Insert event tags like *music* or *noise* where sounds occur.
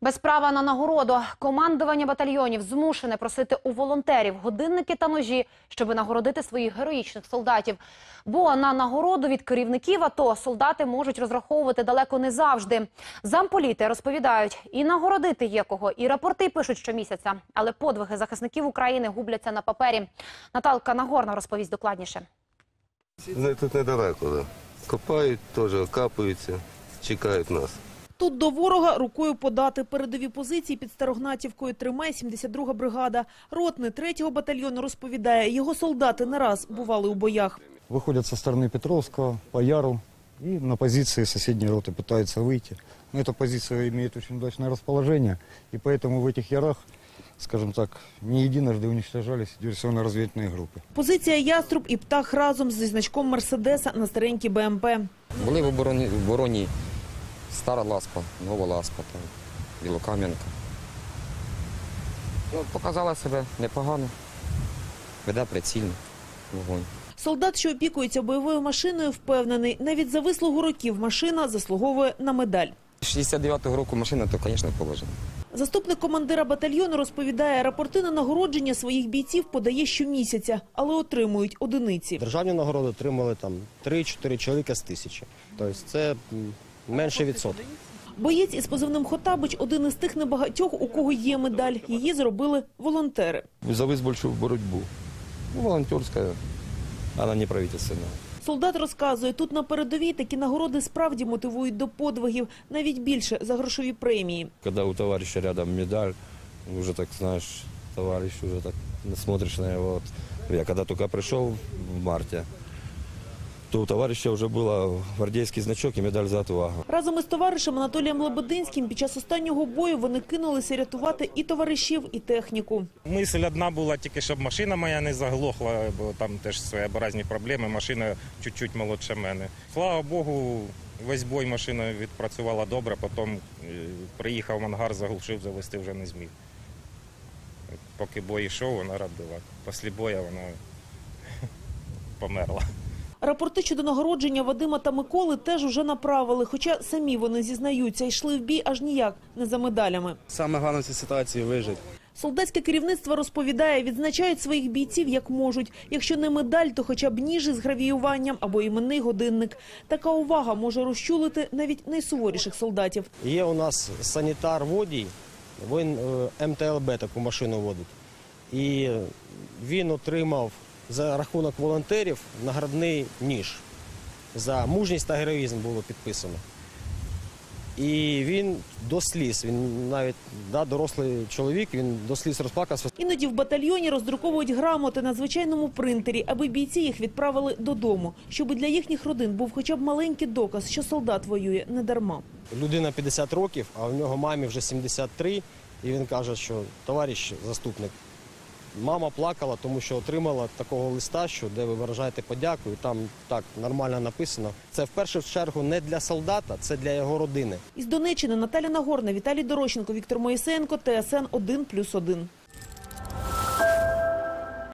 Без права на нагороду командування батальйонів змушене просити у волонтерів годинники та ножі, щоби нагородити своїх героїчних солдатів. Бо на нагороду від керівників АТО солдати можуть розраховувати далеко не завжди. Замполіти розповідають, і нагородити є кого, і рапорти пишуть щомісяця. Але подвиги захисників України губляться на папері. Наталка Нагорна розповість докладніше. Ну, Тут недалеко, да. Копають, теж окапуються, чекають нас. Тут до ворога рукою подати. Передові позиції під Старогнатівкою тримає 72-га бригада. Ротний 3-го батальйону розповідає, його солдати не раз бували у боях. выходят со стороны Петровского по Яру и на позиции соседней роты пытаются выйти. Но эта позиция имеет очень удачное расположение, и поэтому в этих ярах, скажем так, не единожды уничтожались диверсионно-разведывательные группы. Позиція Яструб і Птах разом зі значком Мерседеса на старенькій БМП. Були в обороні, в обороні стара ласпа, нова ласпа, там, білокам'янка. Ну, показала себе непогано. Веде прицільно вогонь. Солдат, що опікується бойовою машиною, впевнений, навіть за вислугу років машина заслуговує на медаль. 69-го року машина, то, звісно, положено. Заступник командира батальйону розповідає, рапорти на нагородження своїх бійців подає щомісяця, але отримують одиниці. Державні нагороди отримали там 3-4 чоловіка з тисячі. Тобто це менше відсоток. Боєць із позивним Хотабич – один із тих небагатьох, у кого є медаль. Її зробили волонтери. За визвольчу боротьбу. Ну, волонтерська, вона не правительственна. Солдат розказує, тут на передовій такі нагороди справді мотивують до подвигів, навіть більше за грошові премії. когда у товарища рядом медаль, уже так знаешь, товарищ уже так смотришь на его. Вот. Я когда только пришел в марте, то у товарища уже был гвардейский значок и медаль за отвагу. Разом із товаришем Анатолієм Лебединським під час останнього бою вони кинулися рятувати і товаришів, і техніку. Мисль одна була тільки, щоб машина моя не заглохла, бо там теж своєобразні проблеми. Машина чуть-чуть молодша мене. Слава Богу, весь бой машина відпрацювала добре, потім е, приїхав в ангар, заглушив, завести вже не зміг. Поки бой йшов, вона родила. Після бою вона *laughs* померла. Рапорти щодо нагородження Вадима та Миколи теж уже направили, хоча самі вони зізнаються, йшли в бій аж ніяк не за медалями. Саме головне в цій ситуації вижити. Солдатське керівництво розповідає, відзначають своїх бійців як можуть. Якщо не медаль, то хоча б ніж із гравіюванням або іменний годинник. Така увага може розчулити навіть найсуворіших солдатів. Є у нас санітар водій, він е, МТЛБ таку машину водить. І він отримав за рахунок волонтерів наградний ніж. За мужність та героїзм було підписано. І він до сліз, він навіть да, дорослий чоловік, він до сліз розплакався. Іноді в батальйоні роздруковують грамоти на звичайному принтері, аби бійці їх відправили додому, щоб для їхніх родин був хоча б маленький доказ, що солдат воює не дарма. Людина 50 років, а в нього мамі вже 73, і він каже, що товариш заступник, мама плакала, тому що отримала такого листа, що де ви виражаєте подяку, і там так нормально написано. Це в першу чергу не для солдата, це для його родини. Із Донеччини Наталя Нагорна, Віталій Дорощенко, Віктор Моїсенко, ТСН 1+,1.